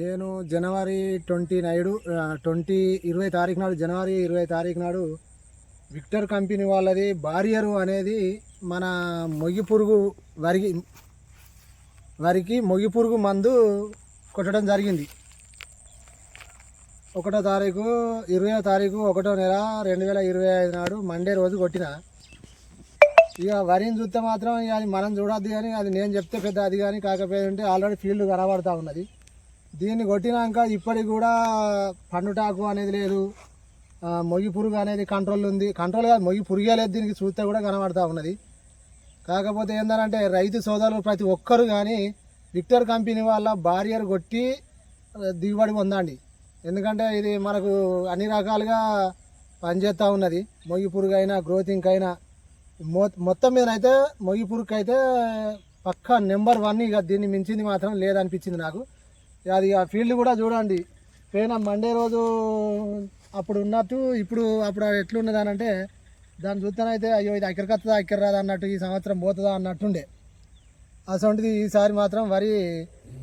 నేను జనవరి twenty Naidu twenty ఇరవై తారీఖు నాడు జనవరి ఇరవై తారీఖు నాడు విక్టర్ కంపెనీ వాళ్ళది బారియరు అనేది మన మొగి పురుగు వరికి వరికి మొగి పురుగు మందు కొట్టడం జరిగింది. ఒకటో తారీఖు ఇరవయో తారీఖు ఒకటో నెల రెండు వేల ఇరవై ఐదు నాడు మండే రోజు కొట్టిన. ఇక వరిని చూస్తే మాత్రం ఇక అది మనం చూడొద్దు కానీ అది నేను చెప్తే పెద్ద అది కానీ కాకపోతే ఆల్రెడీ ఫీల్డ్ కనబడతా ఉన్నది. దీన్ని కొట్టినాక ఇప్పటికి కూడా పండుటాకు అనేది లేదు. మొయ్యి మొగి పురుగు అనేది కంట్రోల్ ఉంది. కంట్రోల్ కాదు మొగి పురుగే లేదు దీనికి చూస్తే కూడా కనబడతా ఉన్నది. కాకపోతే ఏంటంటే రైతు సోదరులు ప్రతి ఒక్కరు కానీ విక్టర్ కంపెనీ వాళ్ళ బారియర్ కొట్టి దిగుబడి పొందండి. ఎందుకంటే ఇది మనకు అన్ని రకాలుగా పనిచేస్తూ ఉన్నది. మొగి పురుగు అయినా గ్రోతింగ్ అయినా. మొ మొత్తం మీద అయితే మొగి పురుగు అయితే పక్కా నెంబర్ వన్ ఇక దీన్ని మించింది మాత్రం లేదనిపించింది నాకు. అది ఆ ఫీల్డ్ కూడా చూడండి. పోయిన మండే రోజు అప్పుడు ఉన్నట్టు ఇప్పుడు అప్పుడు ఎట్లున్నది అని అంటే దాన్ని చూస్తానైతే అయ్యో ఇది అక్కడికి వస్తుందా అక్కర రాదా అన్నట్టు ఈ సంవత్సరం పోతుందా అన్నట్టుండే. అటువంటిది ఈసారి మాత్రం వరి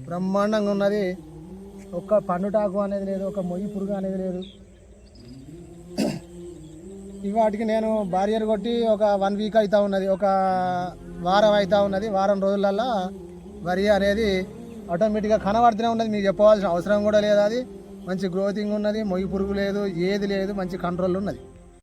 బ్రహ్మాండంగా ఉన్నది. ఒక్క పండుటాకు అనేది లేదు ఒక మొయ్యి పురుగు అనేది లేదు. ఈ వాటికి నేను బారియర్ కొట్టి ఒక వన్ వీక్ అవుతూ ఉన్నది ఒక వారం అవుతూ ఉన్నది. వారం రోజులల్లో వరి అనేది ఆటోమేటిక్గా కనబడుతూనే ఉన్నది మీకు చెప్పవలసిన అవసరం కూడా లేదు అది. మంచి గ్రోతింగ్ ఉన్నది మొయ్యి పురుగు లేదు ఏది లేదు మంచి కంట్రోల్ ఉన్నది.